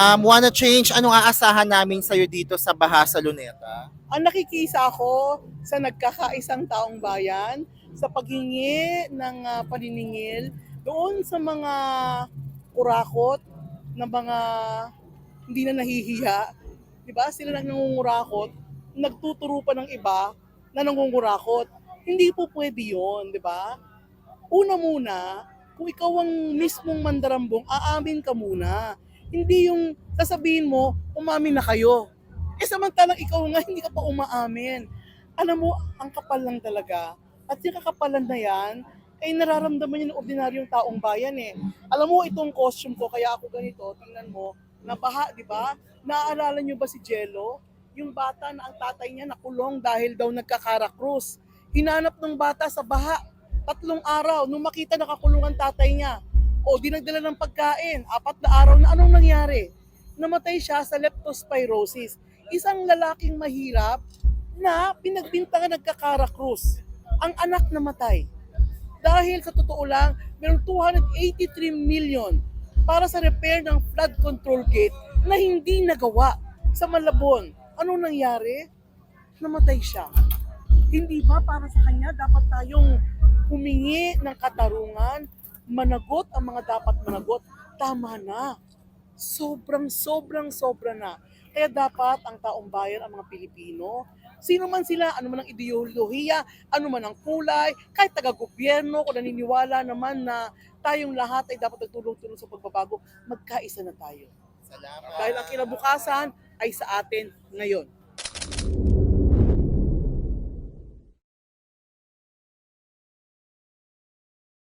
Um, wanna change, anong aasahan namin sa'yo dito sa Baha sa Luneta? ang nakikisa ako sa nagkakaisang taong bayan sa paghingi ng ah, paniningil doon sa mga kurakot na mga hindi na nahihiya. Di ba? Sila nang nangungurakot, nagtuturo pa ng iba na nangungurakot. Hindi po pwede yon, di ba? Una muna, kung ikaw ang mismong mandarambong, aamin ka muna. Hindi yung sasabihin mo, umamin na kayo. Eh samantalang ikaw nga hindi ka pa umaamin. Alam mo, ang kapal lang talaga. At yung kakapalan na yan, ay nararamdaman yun ng ordinaryong taong bayan eh. Alam mo, itong costume ko, kaya ako ganito, tingnan mo, nabaha, di ba? Naaalala nyo ba si Jello? Yung bata na ang tatay niya nakulong dahil daw nagkakarakrus. Hinanap ng bata sa baha. Tatlong araw, nung makita nakakulong ang tatay niya. O, dinagdala ng pagkain. Apat na araw na anong nangyari? Namatay siya sa leptospirosis isang lalaking mahirap na pinagbintangan nagkakarakrus. Ang anak namatay. Dahil sa totoo lang, mayroong 283 million para sa repair ng flood control gate na hindi nagawa sa Malabon. Anong nangyari? Namatay siya. Hindi ba para sa kanya dapat tayong humingi ng katarungan, managot ang mga dapat managot? Tama na. Sobrang, sobrang, sobra na. Kaya dapat ang taong bayan, ang mga Pilipino, sino man sila, ano man ang ideolohiya, ano man ang kulay, kahit taga-gobyerno, kung naniniwala naman na tayong lahat ay dapat nagtulong-tulong sa pagbabago, magkaisa na tayo. Salamat. Dahil ang kinabukasan ay sa atin ngayon.